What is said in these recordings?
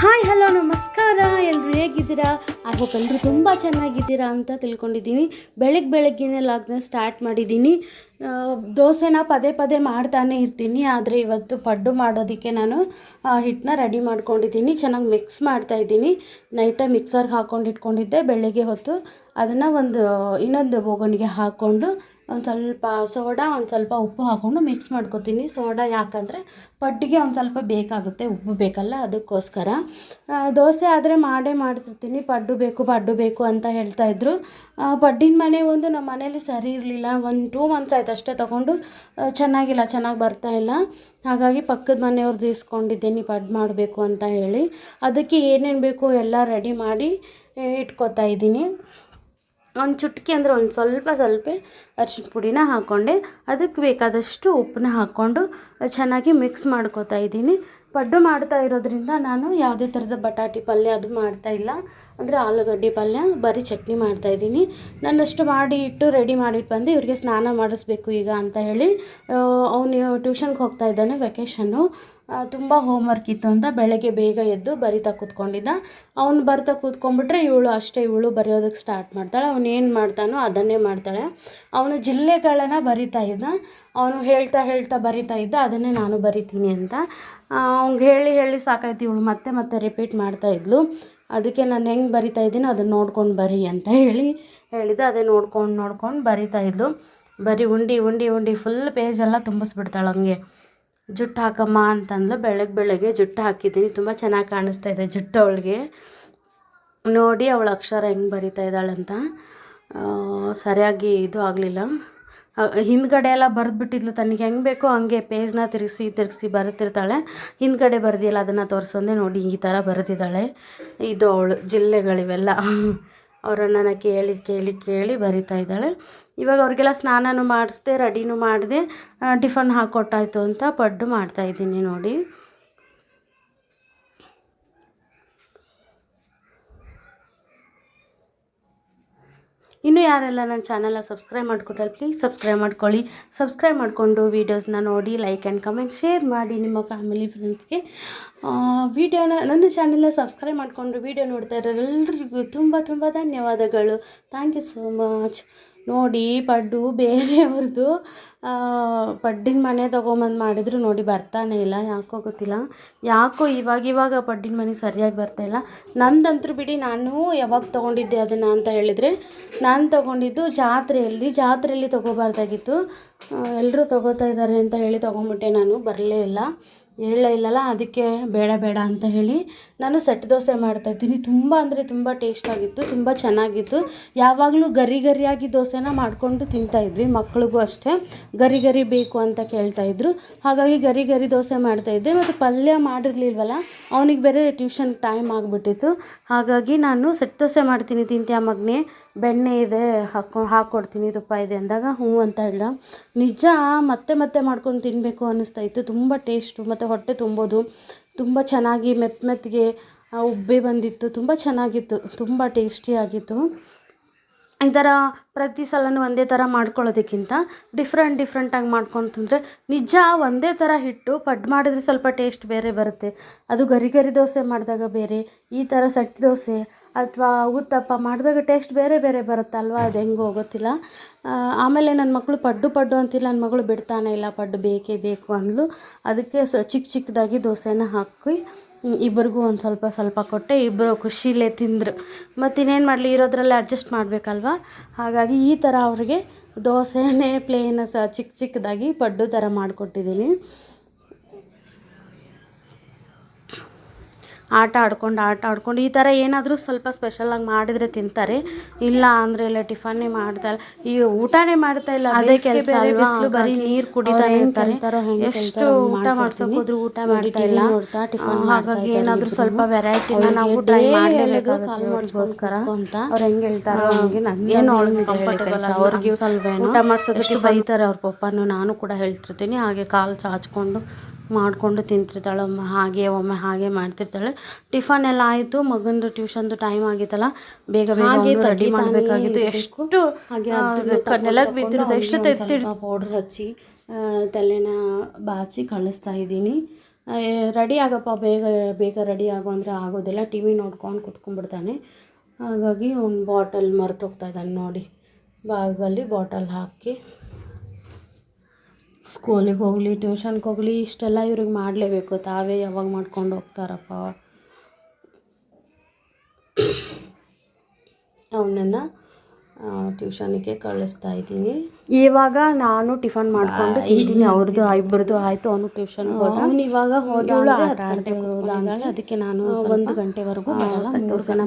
Hi, hello, ನಮಸ್ಕಾರ. ಎಲ್ಲರೂ ಹೇಗಿದ್ದೀರಾ? ಹೋಪ್ ಎಲ್ಲರೂ ತುಂಬ ಚೆನ್ನಾಗಿದ್ದೀರಾ ಅಂತ ತಿಳ್ಕೊಂಡಿದ್ದೀನಿ. ಬೆಳಗ್ಗೆ ಬೆಳಗ್ಗೆನೇ ಲಾಗ್ನ ಸ್ಟಾರ್ಟ್ ಮಾಡಿದ್ದೀನಿ. ದೋಸೆನ ಪದೇ ಪದೇ ಮಾಡ್ತಾನೆ ಇರ್ತೀನಿ. ಆದರೆ ಇವತ್ತು ಪಡ್ಡು ಮಾಡೋದಕ್ಕೆ ನಾನು ಹಿಟ್ಟನ್ನ ರೆಡಿ ಮಾಡ್ಕೊಂಡಿದ್ದೀನಿ. ಚೆನ್ನಾಗಿ ಮಿಕ್ಸ್ ಮಾಡ್ತಾ ಇದ್ದೀನಿ. ನೈಟೇ ಮಿಕ್ಸರ್ಗೆ ಹಾಕ್ಕೊಂಡು ಇಟ್ಕೊಂಡಿದ್ದೆ. ಬೆಳಗ್ಗೆ ಹೊತ್ತು ಅದನ್ನು ಒಂದು, ಇನ್ನೊಂದು ಬೋಗನಿಗೆ ಹಾಕ್ಕೊಂಡು ಒಂದು ಸ್ವಲ್ಪ ಸೋಡಾ ಒಂದು ಸ್ವಲ್ಪ ಉಪ್ಪು ಹಾಕ್ಕೊಂಡು ಮಿಕ್ಸ್ ಮಾಡ್ಕೊತೀನಿ. ಸೋಡಾ ಯಾಕಂದರೆ ಪಡ್ಡಿಗೆ ಒಂದು ಸ್ವಲ್ಪ ಬೇಕಾಗುತ್ತೆ, ಉಪ್ಪು ಬೇಕಲ್ಲ ಅದಕ್ಕೋಸ್ಕರ. ದೋಸೆ ಆದರೆ ಮಾಡೇ ಮಾಡ್ತಿರ್ತೀನಿ. ಪಡ್ಡು ಬೇಕು ಪಡ್ಡು ಬೇಕು ಅಂತ ಹೇಳ್ತಾಯಿದ್ರು ಪಡ್ಡಿನ ಮನೆ ಒಂದು ನಮ್ಮ ಮನೇಲಿ ಸರಿ ಇರಲಿಲ್ಲ. ಒಂದು ಟೂ ಮಂತ್ಸ್ ಆಯ್ತು ಅಷ್ಟೇ ತೊಗೊಂಡು ಚೆನ್ನಾಗಿಲ್ಲ, ಚೆನ್ನಾಗಿ ಬರ್ತಾ ಇಲ್ಲ. ಹಾಗಾಗಿ ಪಕ್ಕದ ಮನೆಯವ್ರದ್ದು ಇಸ್ಕೊಂಡಿದ್ದೀನಿ ಪಡ್ಡು ಮಾಡಬೇಕು ಅಂತ ಹೇಳಿ. ಅದಕ್ಕೆ ಏನೇನು ಬೇಕು ಎಲ್ಲ ರೆಡಿ ಮಾಡಿ ಇಟ್ಕೋತಾ ಇಟ್ಕೊತಾ ಇದ್ದೀನಿ. ಒಂದು ಚುಟ್ಕಿ ಅಂದರೆ ಒಂದು ಸ್ವಲ್ಪ ಸ್ವಲ್ಪ ಅರ್ಶಿನ ಪುಡಿನ ಹಾಕ್ಕೊಂಡೆ ಅದಕ್ಕೆ ಬೇಕಾದಷ್ಟು ಉಪ್ಪನ್ನ ಹಾಕ್ಕೊಂಡು ಚೆನ್ನಾಗಿ ಮಿಕ್ಸ್ ಮಾಡ್ಕೋತಾ ಇದ್ದೀನಿ. ಪಡ್ಡು ಮಾಡ್ತಾ ಇರೋದ್ರಿಂದ ನಾನು ಯಾವುದೇ ಥರದ ಬಟಾಟಿ ಪಲ್ಯ ಅದು ಮಾಡ್ತಾ ಇಲ್ಲ. ಅಂದರೆ ಆಲೂಗಡ್ಡೆ ಪಲ್ಯ, ಬರೀ ಚಟ್ನಿ ಮಾಡ್ತಾ ಇದ್ದೀನಿ. ನನ್ನಷ್ಟು ಮಾಡಿ ಇಟ್ಟು ರೆಡಿ ಮಾಡಿಟ್ಟು ಬಂದು ಇವ್ರಿಗೆ ಸ್ನಾನ ಮಾಡಿಸ್ಬೇಕು ಈಗ ಅಂತ ಹೇಳಿ ಅವನು ಟ್ಯೂಷನ್ಗೆ ಹೋಗ್ತಾ ಇದ್ದಾನೆ ವೆಕೇಷನ್ನು ತುಂಬ ಹೋಮ್ವರ್ಕ್ ಇತ್ತು ಅಂತ ಬೆಳಗ್ಗೆ ಬೇಗ ಎದ್ದು ಬರಿತಾ ಕೂತ್ಕೊಂಡಿದ್ದ. ಅವ್ನು ಬರ್ತಾ ಕೂತ್ಕೊಂಡ್ಬಿಟ್ರೆ ಇವಳು ಅಷ್ಟೇ, ಇವಳು ಬರೆಯೋದಕ್ಕೆ ಸ್ಟಾರ್ಟ್ ಮಾಡ್ತಾಳೆ. ಅವನು ಏನು ಮಾಡ್ತಾನೋ ಅದನ್ನೇ ಮಾಡ್ತಾಳೆ. ಅವನು ಜಿಲ್ಲೆಗಳನ್ನು ಬರಿತಾ ಇದ್ದ. ಅವನು ಹೇಳ್ತಾ ಹೇಳ್ತಾ ಬರಿತಾ ಇದ್ದ, ಅದನ್ನೇ ನಾನು ಬರಿತೀನಿ ಅಂತ. ಅವ್ನಿಗೆ ಹೇಳಿ ಹೇಳಿ ಸಾಕಾಯ್ತು. ಇವಳು ಮತ್ತೆ ಮತ್ತೆ ರಿಪೀಟ್ ಮಾಡ್ತಾ ಇದ್ಲು. ಅದಕ್ಕೆ ನಾನು ಹೆಂಗೆ ಬರಿತಾ ಇದ್ದೀನೋ ಅದನ್ನು ನೋಡ್ಕೊಂಡು ಬರಿ ಅಂತ ಹೇಳಿ ಹೇಳಿದ್ದೆ ಅದೇ ನೋಡ್ಕೊಂಡು ನೋಡ್ಕೊಂಡು ಬರಿತಾ ಇದ್ಲು. ಬರೀ ಉಂಡಿ ಉಂಡಿ ಉಂಡಿ ಫುಲ್ ಪೇಜೆಲ್ಲ ತುಂಬಿಸ್ಬಿಡ್ತಾಳೆ ಹಂಗೆ ಜುಟ್ಟು ಹಾಕಮ್ಮ ಅಂತಂದ್ಲು. ಬೆಳಗ್ಗೆ ಬೆಳಗ್ಗೆ ಜುಟ್ಟು ಹಾಕಿದ್ದೀನಿ. ತುಂಬ ಚೆನ್ನಾಗಿ ಕಾಣಿಸ್ತಾ ಇದೆ ಜುಟ್ಟು ಅವಳಿಗೆ. ನೋಡಿ ಅವಳು ಅಕ್ಷರ ಹೆಂಗೆ ಬರಿತಾ ಇದ್ದಾಳಂತ ಸರಿಯಾಗಿ ಇದು ಆಗಲಿಲ್ಲ. ಹಿಂದ್ಗಡೆ ಎಲ್ಲ ಬರೆದ್ಬಿಟ್ಟಿದ್ಲು ತನಗೆ ಹೆಂಗೆ ಬೇಕೋ ಹಂಗೆ ಪೇಜ್ನ ತಿರುಗಿಸಿ ತಿರುಗಿಸಿ ಬರೆತಿರ್ತಾಳೆ ಹಿಂದ್ಗಡೆ ಬರೆದಿಲ್ಲ ಅದನ್ನು ತೋರಿಸೋಂದೆ ನೋಡಿ ಈ ಥರ ಬರೆದಿದ್ದಾಳೆ. ಇದು ಅವಳು ಜಿಲ್ಲೆಗಳಿವೆಲ್ಲ. ಅವರನ್ನು ನಾನು ಕೇಳಿ ಕೇಳಿ ಕೇಳಿ ಬರಿತಾ ಇದ್ದಾಳೆ. ಇವಾಗ ಅವ್ರಿಗೆಲ್ಲ ಸ್ನಾನನೂ ಮಾಡಿಸ್ದೆ, ರೆಡಿನೂ ಮಾಡಿದೆ. ಟಿಫನ್ ಹಾಕ್ಕೊಟ್ಟಾಯ್ತು ಅಂತ ಪಡ್ಡು ಮಾಡ್ತಾಯಿದ್ದೀನಿ ನೋಡಿ. ಇನ್ನು ಯಾರೆಲ್ಲ ನನ್ನ ಚಾನಲ್ನ ಸಬ್ಸ್ಕ್ರೈಬ್ ಮಾಡ್ಕೊಟ್ರೆ ಪ್ಲೀಸ್ ಸಬ್ಸ್ಕ್ರೈಬ್ ಮಾಡ್ಕೊಳ್ಳಿ. ಸಬ್ಸ್ಕ್ರೈಬ್ ಮಾಡಿಕೊಂಡು ವೀಡಿಯೋಸ್ನ ನೋಡಿ, ಲೈಕ್ ಆ್ಯಂಡ್ ಕಮೆಂಟ್ ಶೇರ್ ಮಾಡಿ ನಿಮ್ಮ ಫ್ಯಾಮಿಲಿ ಫ್ರೆಂಡ್ಸ್ಗೆ. ವೀಡಿಯೋನ ನನ್ನ ಚಾನಲ್ನ ಸಬ್ಸ್ಕ್ರೈಬ್ ಮಾಡಿಕೊಂಡು ವೀಡಿಯೋ ನೋಡ್ತಾ ಇರೋರೆಲ್ಲರಿಗೂ ತುಂಬ ತುಂಬ ಧನ್ಯವಾದಗಳು. Thank you so much. ನೋಡಿ ಪಡ್ಡು ಬೇರೆಯವ್ರದ್ದು ಪಡ್ಡಿನ ಮನೆ ತೊಗೊಂಬಂದು ಮಾಡಿದ್ರು ನೋಡಿ ಬರ್ತಾನೆ ಇಲ್ಲ, ಯಾಕೋ ಗೊತ್ತಿಲ್ಲ. ಯಾಕೋ ಇವಾಗ ಇವಾಗ ಪಡ್ಡಿನ ಮನೆ ಸರಿಯಾಗಿ ಬರ್ತಾ ಇಲ್ಲ. ನಂದಂತರು ಬಿಡಿ, ನಾನು ಯಾವಾಗ ತೊಗೊಂಡಿದ್ದೆ ಅದನ್ನು ಅಂತ ಹೇಳಿದರೆ, ನಾನು ತೊಗೊಂಡಿದ್ದು ಜಾತ್ರೆಯಲ್ಲಿ ಜಾತ್ರೆಯಲ್ಲಿ ತೊಗೋಬಾರ್ದಾಗಿತ್ತು. ಎಲ್ಲರೂ ತೊಗೋತಾ ಇದ್ದಾರೆ ಅಂತ ಹೇಳಿ ತೊಗೊಂಬಿಟ್ಟೆ ನಾನು, ಬರಲೇ ಇಲ್ಲ. ಹೇಳಲೇ ಇಲ್ಲಲ್ಲ, ಅದಕ್ಕೆ ಬೇಡ ಬೇಡ ಅಂತ ಹೇಳಿ ನಾನು ಸೆಟ್ ದೋಸೆ ಮಾಡ್ತಾಯಿದ್ದೀನಿ ತುಂಬ ಅಂದರೆ ತುಂಬ ಟೇಸ್ಟಾಗಿತ್ತು ತುಂಬ ಚೆನ್ನಾಗಿತ್ತು. ಯಾವಾಗಲೂ ಗರಿ ಗರಿಯಾಗಿ ದೋಸೆನ ಮಾಡಿಕೊಂಡು ತಿಂತಾಯಿದ್ವಿ ಮಕ್ಳಿಗೂ ಅಷ್ಟೇ. ಗರಿ ಗರಿ ಬೇಕು ಅಂತ ಕೇಳ್ತಾಯಿದ್ರು ಹಾಗಾಗಿ ಗರಿ ಗರಿ ದೋಸೆ ಮಾಡ್ತಾಯಿದ್ದೆ ಮತ್ತು ಪಲ್ಯ ಮಾಡಿರಲಿಲ್ವಲ್ಲ, ಅವನಿಗೆ ಬೇರೆ ಟ್ಯೂಷನ್ ಟೈಮ್ ಆಗಿಬಿಟ್ಟಿತ್ತು. ಹಾಗಾಗಿ ನಾನು ಸೆಟ್ ದೋಸೆ ಮಾಡ್ತೀನಿ ತಿಂತ್ಯಾ ಮಗನೇ. ಬೆಣ್ಣೆ ಇದೆ, ಹಾಕೊ ಹಾಕ್ಕೊಡ್ತೀನಿ ತುಪ್ಪ ಇದೆ ಅಂದಾಗ ಹ್ಞೂ ಅಂತ ಹೇಳ್ದ ನಿಜ, ಮತ್ತೆ ಮತ್ತೆ ಮಾಡ್ಕೊಂಡು ತಿನ್ನಬೇಕು ಅನ್ನಿಸ್ತಾ ಇತ್ತು. ತುಂಬ ಟೇಸ್ಟು ಮತ್ತು ಹೊಟ್ಟೆ ತುಂಬೋದು. ತುಂಬ ಚೆನ್ನಾಗಿ ಮೆತ್ತ ಮೆತ್ತಗೆ ಉಬ್ಬಿ ಬಂದಿತ್ತು. ತುಂಬ ಚೆನ್ನಾಗಿತ್ತು. ತುಂಬ ಟೇಸ್ಟಿಯಾಗಿತ್ತು ಥರ ಪ್ರತಿ ಸಲನೂ ಒಂದೇ ಥರ ಮಾಡ್ಕೊಳ್ಳೋದಕ್ಕಿಂತ ಡಿಫ್ರೆಂಟ್ ಡಿಫ್ರೆಂಟಾಗಿ ಮಾಡ್ಕೊಂಡು ತಿಂದರೆ ನಿಜ ಒಂದೇ ಥರ ಹಿಟ್ಟು ಪಡ್ಡು ಮಾಡಿದರೆ ಸ್ವಲ್ಪ ಟೇಸ್ಟ್ ಬೇರೆ ಬರುತ್ತೆ. ಅದು ಗರಿ ಗರಿ ದೋಸೆ ಮಾಡಿದಾಗ ಬೇರೆ, ಈ ಥರ ಸಟ್ಟಿ ದೋಸೆ ಅಥವಾ ಉತ್ತಪ್ಪ ಮಾಡಿದಾಗ ಟೇಸ್ಟ್ ಬೇರೆ ಬೇರೆ ಬರುತ್ತಲ್ವ ಅದು ಹೆಂಗೋ ಗೊತ್ತಿಲ್ಲ. ಆಮೇಲೆ ನನ್ನ ಮಕ್ಕಳು ಪಡ್ಡು ಪಡ್ಡು ಅಂತಿಲ್ಲ. ನನ್ನ ಮಗಳು ಬಿಡ್ತಾನೆ ಇಲ್ಲ, ಪಡ್ಡು ಬೇಕೇ ಬೇಕು ಅಂದ್ಲು. ಅದಕ್ಕೆ ಸ ಚಿಕ್ಕ ಚಿಕ್ಕದಾಗಿ ದೋಸೆನ ಹಾಕಿ ಇಬ್ಬರಿಗೂ ಒಂದು ಸ್ವಲ್ಪ ಸ್ವಲ್ಪ ಕೊಟ್ಟೆ ಇಬ್ಬರು ಖುಷಿಲೇ ತಿಂದರು. ಮತ್ತು ಇನ್ನೇನು ಮಾಡಲಿ, ಇರೋದ್ರಲ್ಲೇ ಅಡ್ಜಸ್ಟ್ ಮಾಡಬೇಕಲ್ವ? ಹಾಗಾಗಿ ಈ ಥರ ಅವ್ರಿಗೆ ದೋಸೆನೇ ಪ್ಲೇನ್ ಸ ಚಿಕ್ಕ ಚಿಕ್ಕದಾಗಿ ಪಡ್ಡು ಥರ ಮಾಡಿಕೊಟ್ಟಿದ್ದೀನಿ ಆಟ ಆಡ್ಕೊಂಡು ಆಟ ಆಡ್ಕೊಂಡು ಈ ಥರ ಏನಾದರೂ ಸ್ವಲ್ಪ ಸ್ಪೆಷಲಾಗಿ ಮಾಡಿದರೆ ತಿಂತಾರೆ. ಇಲ್ಲ ಅಂದರೆ ಇಲ್ಲ ಟಿಫನ್ನೇ ಮಾಡ್ತಾರೆ ಈ ಊಟನೇ ಮಾಡ್ತಾ ಇಲ್ಲ ಅದೇ ಕೆಲಸ ಬಿಸಿಲು ಬರೀ ನೀರು ಕುಡಿತಾ ಇರ್ತಾರೆ. ಎಷ್ಟು ಊಟ ಮಾಡ್ಸೋಕೆ ಹೋದ್ರು ಊಟ ಮಾಡ್ತಾ ಇಲ್ಲ. ಟಿಫನ್ ಹಾಗಾಗಿ ಏನಾದರೂ ಸ್ವಲ್ಪ ವೆರೈಟಿನ ನಾವು ಟ್ರೈ ಮಾಡಲೇಬೇಕಾಗೋಸ್ಕರ ಅಂತ ಅವ್ರು ಹೆಂಗೆ ಹೇಳ್ತಾರೋ ಹಂಗೆ ಏನು ಅವ್ಳಿಗೆ ಕಂಫರ್ಟೇಬಲ್ ಅವ್ರಿಗೆ ಊಟ ಮಾಡ್ಸೋದಕ್ಕೆ ಬೈತಾರೆ ಅವ್ರ ಪಪ್ಪನು ನಾನು ಕೂಡ ಹೇಳ್ತಿರ್ತೀನಿ. ಹಾಗೆ ಕಾಲು ಚಾಚ್ಕೊಂಡು ಮಾಡಿಕೊಂಡು ತಿಂತಿರ್ತಾಳೆ ಒಮ್ಮೆ ಹಾಗೆ ಒಮ್ಮೆ ಹಾಗೆ ಮಾಡ್ತಿರ್ತಾಳೆ. ಟಿಫನ್ ಎಲ್ಲ ಆಯಿತು ಮಗಂದು ಟ್ಯೂಷನ್ದು ಟೈಮ್ ಆಗಿತ್ತಲ್ಲ ಬೇಗ ಬೇಗ ರೆಡಿ ಮಾಡಬೇಕಾಗಿತ್ತು. ಎಷ್ಟು ನೆಲಕ್ಕೆ ಬಿದ್ದಿರುತ್ತೆ ಎಷ್ಟು ತೆತ್ತಿಡ್ ಪೌಡ್ರ್ ಹಚ್ಚಿ ತಲೆನ ಬಾಚಿ ಕಳಿಸ್ತಾ ಇದ್ದೀನಿ. ರೆಡಿ ಆಗಪ್ಪ ಬೇಗ ಬೇಗ ರೆಡಿ ಆಗು ಅಂದರೆ ಆಗೋದಿಲ್ಲ. ಟಿ ವಿ ನೋಡ್ಕೊಂಡು ಕುತ್ಕೊಂಡ್ಬಿಡ್ತಾನೆ. ಹಾಗಾಗಿ ಅವ್ನು ಬಾಟಲ್ ಮರ್ತೋಗ್ತಾ ಇದ್ದಾನೆ ನೋಡಿ. ಬಾಗಲ್ಲಿ ಬಾಟಲ್ ಹಾಕಿ. ಸ್ಕೂಲಿಗೆ ಹೋಗಲಿ ಟ್ಯೂಷನ್ಗೆ ಹೋಗಲಿ ಇಷ್ಟೆಲ್ಲ ಇವ್ರಿಗೆ ಮಾಡಲೇಬೇಕು. ತಾವೇ ಯಾವಾಗ ಮಾಡ್ಕೊಂಡು ಹೋಗ್ತಾರಪ್ಪ? ಅವನನ್ನು ಟ್ಯೂಷನಿಗೆ ಕಳಿಸ್ತಾ ಇದ್ದೀನಿ. ಇವಾಗ ನಾನು ಟಿಫನ್ ಮಾಡ್ಕೊಂಡು ತಿಂತೀನಿ ಅವ್ರದ್ದು ಇಬ್ಬರದ್ದು ಆಯ್ತು ಅವನು ಟ್ಯೂಷನ್ ಅವ್ನು ಇವಾಗ ಹೋದ ಆಟ ಆಡ್ತಿದ್ದಾಳೆ ಅದಕ್ಕೆ ನಾನು ಒಂದು ಗಂಟೆವರೆಗೂ ದೋಸೆನ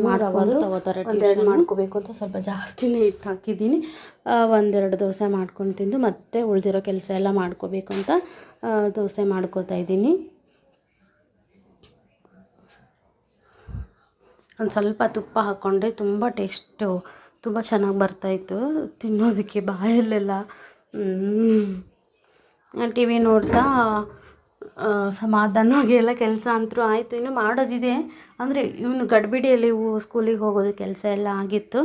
ತಗೋತಾರೆ ಒಂದೆರಡು ಮಾಡ್ಕೋಬೇಕು ಅಂತ ಸ್ವಲ್ಪ ಜಾಸ್ತಿನೇ ಇಟ್ಟು ಹಾಕಿದ್ದೀನಿ. ಒಂದೆರಡು ದೋಸೆ ಮಾಡ್ಕೊಂಡು ತಿಂದು ಮತ್ತೆ ಉಳಿದಿರೋ ಕೆಲಸ ಎಲ್ಲ ಮಾಡ್ಕೋಬೇಕು ಅಂತ ದೋಸೆ ಮಾಡ್ಕೋತಾ ಇದ್ದೀನಿ. ಒಂದು ಸ್ವಲ್ಪ ತುಪ್ಪ ಹಾಕ್ಕೊಂಡ್ರೆ ತುಂಬ ಟೇಸ್ಟು. ತುಂಬ ಚೆನ್ನಾಗಿ ಬರ್ತಾಯಿತ್ತು ತಿನ್ನೋದಕ್ಕೆ ಬಾಯಲ್ಲೆಲ್ಲ ಟಿ ವಿ ನೋಡ್ತಾ ಸಮಾಧಾನವಾಗಿ ಎಲ್ಲ ಕೆಲಸ ಅಂತೂ ಆಯಿತು. ಇನ್ನು ಮಾಡೋದಿದೆ. ಅಂದರೆ ಇವನು ಗಡಿಬಿಡಿಯಲ್ಲಿ ಸ್ಕೂಲಿಗೆ ಹೋಗೋದು ಕೆಲಸ ಎಲ್ಲ ಆಗಿತ್ತು.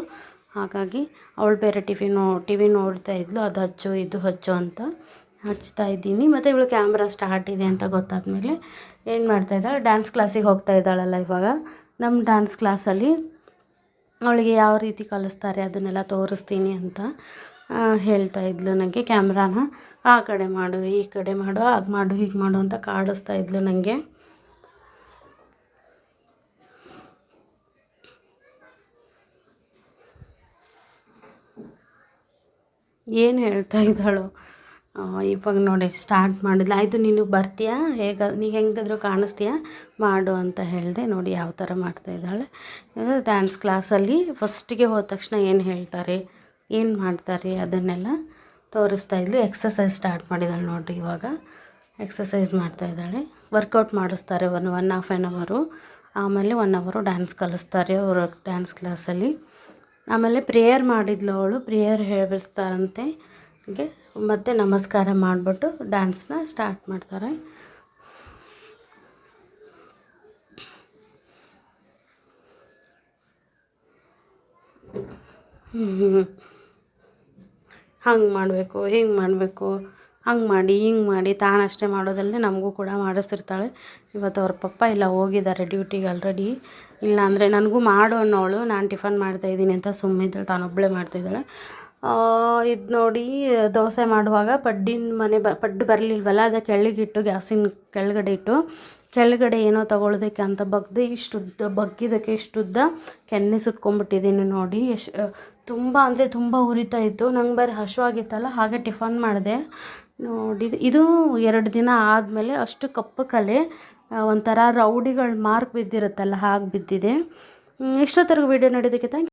ಹಾಗಾಗಿ ಅವಳು ಬೇರೆ ಟಿವಿ ನೋ ಟಿ ವಿ ನೋಡ್ತಾ ಇದ್ಲು. ಅದು ಹಚ್ಚು, ಇದು ಹಚ್ಚು ಅಂತ ಹಚ್ತಾ ಇದ್ದೀನಿ. ಮತ್ತು ಇವಳು ಕ್ಯಾಮ್ರಾ ಸ್ಟಾರ್ಟ್ ಇದೆ ಅಂತ ಗೊತ್ತಾದ್ಮೇಲೆ ಏನು ಮಾಡ್ತಾ ಇದ್ದಾಳೆ? ಡ್ಯಾನ್ಸ್ ಕ್ಲಾಸಿಗೆ ಹೋಗ್ತಾ ಇದ್ದಾಳಲ್ಲ ಇವಾಗ. ನಮ್ಮ ಡ್ಯಾನ್ಸ್ ಕ್ಲಾಸಲ್ಲಿ ಅವಳಿಗೆ ಯಾವ ರೀತಿ ಕಲಿಸ್ತಾರೆ ಅದನ್ನೆಲ್ಲ ತೋರಿಸ್ತೀನಿ ಅಂತ ಹೇಳ್ತಾ ಇದ್ಲು ನನಗೆ ಕ್ಯಾಮ್ರಾನ. ಆ ಕಡೆ ಮಾಡು, ಈ ಕಡೆ ಮಾಡು ಹಾಗೆ ಮಾಡು, ಹೀಗೆ ಮಾಡು ಅಂತ ಕಾಡಿಸ್ತಾ ಇದ್ಲು ನನಗೆ ಏನು ಹೇಳ್ತಾ ಇದ್ದಾಳು? ಇವಾಗ ನೋಡಿ ಸ್ಟಾರ್ಟ್ ಮಾಡಿದ್ಲು. ಆಯಿತು, ನೀನು ಬರ್ತೀಯಾ? ಹೇಗೆ, ನೀ ಹೆಂಗಾದರೂ ಕಾಣಿಸ್ತೀಯಾ? ಮಾಡು ಅಂತ ಹೇಳಿದೆ. ನೋಡಿ, ಯಾವ ಥರ ಮಾಡ್ತಾ ಇದ್ದಾಳೆ. ಡ್ಯಾನ್ಸ್ ಕ್ಲಾಸಲ್ಲಿ ಫಸ್ಟಿಗೆ ಹೋದ ತಕ್ಷಣ ಏನು ಹೇಳ್ತಾರೆ? ಏನು ಮಾಡ್ತಾರೆ? ಅದನ್ನೆಲ್ಲ ತೋರಿಸ್ತಾ ಇದ್ಲು. ಎಕ್ಸಸೈಸ್ ಸ್ಟಾರ್ಟ್ ಮಾಡಿದ್ದಾಳೆ ನೋಡಿರಿ ಇವಾಗ. ಎಕ್ಸಸೈಸ್ ಮಾಡ್ತಾ ಇದ್ದಾಳೆ. ವರ್ಕೌಟ್ ಮಾಡಿಸ್ತಾರೆ ಒನ್ ಒನ್ ಆಫ್ ಆ್ಯನ್ ಅವರು ಆಮೇಲೆ ಒನ್ ಅವರು ಡ್ಯಾನ್ಸ್ ಕಲಿಸ್ತಾರೆ ಅವರು ಡ್ಯಾನ್ಸ್ ಕ್ಲಾಸಲ್ಲಿ ಆಮೇಲೆ ಪ್ರೇಯರ್ ಮಾಡಿದ್ಲು ಅವಳು. ಪ್ರೇಯರ್ ಹೇಳಿಸ್ತಾರಂತೆ ಹೀಗೆ ಮತ್ತೆ ನಮಸ್ಕಾರ ಮಾಡಿಬಿಟ್ಟು ಡ್ಯಾನ್ಸ್ನ ಸ್ಟಾರ್ಟ್ ಮಾಡ್ತಾರೆ. ಹಂಗೆ ಮಾಡಬೇಕು, ಹಿಂಗೆ ಮಾಡಬೇಕು, ಹಂಗೆ ಮಾಡಿ, ಹಿಂಗೆ ಮಾಡಿ ತಾನಷ್ಟೇ ಮಾಡೋದಲ್ಲದೆ ನಮಗೂ ಕೂಡ ಮಾಡಿಸ್ತಿರ್ತಾಳೆ. ಇವತ್ತು ಅವ್ರ ಪಪ್ಪ ಇಲ್ಲ ಹೋಗಿದ್ದಾರೆ ಡ್ಯೂಟಿಗೆ ಆಲ್ರೆಡಿ ಇಲ್ಲ ಅಂದರೆ ನನಗೂ ಮಾಡು ಅನ್ನೋಳು ನಾನು ಟಿಫನ್ ಮಾಡ್ತಾಯಿದ್ದೀನಿ ಅಂತ ಸುಮ್ಮನಿದ್ದಳು ತಾನೊಬ್ಬಳೇ ಮಾಡ್ತಾಯಿದ್ದಾಳೆ ಇದು ನೋಡಿ, ದೋಸೆ ಮಾಡುವಾಗ ಪಡ್ಡಿನ ಮನೆ ಬ, ಪಡ್ಡು ಬರಲಿಲ್ವಲ್ಲ ಅದಕ್ಕೆ ಕೆಳಗಿಟ್ಟು ಗ್ಯಾಸಿನ ಕೆಳಗಡೆ ಇಟ್ಟು, ಕೆಳಗಡೆ ಏನೋ ತಗೊಳ್ಳೋದಕ್ಕೆ ಅಂತ ಬಗ್ದು, ಇಷ್ಟುದ್ದ ಬಗ್ಗಿದ್ದಕ್ಕೆ ಇಷ್ಟುದ್ದ ಕೆನ್ನೆ ಸುಟ್ಕೊಂಡ್ಬಿಟ್ಟಿದ್ದೀನಿ ನೋಡಿ. ಎಷ್ಟು ತುಂಬ ಅಂದರೆ ತುಂಬ ಉರಿತಾ ಇತ್ತು. ನಂಗೆ ಬೇರೆ ಹಶುವಾಗಿತ್ತಲ್ಲ, ಹಾಗೆ ಟಿಫನ್ ಮಾಡಿದೆ. ನೋಡಿ, ಇದು ಎರಡು ದಿನ ಆದಮೇಲೆ ಅಷ್ಟು ಕಪ್ಪು ಕಲೆ ಒಂಥರ ರೌಡಿಗಳು ಮಾರ್ಕ್ ಬಿದ್ದಿರುತ್ತಲ್ಲ, ಹಾಗೆ ಬಿದ್ದಿದೆ. ಇಷ್ಟೊತ್ತರೆಗೂ ವೀಡಿಯೋ ನೋಡಿದ್ದಕ್ಕೆ ಥ್ಯಾಂಕ್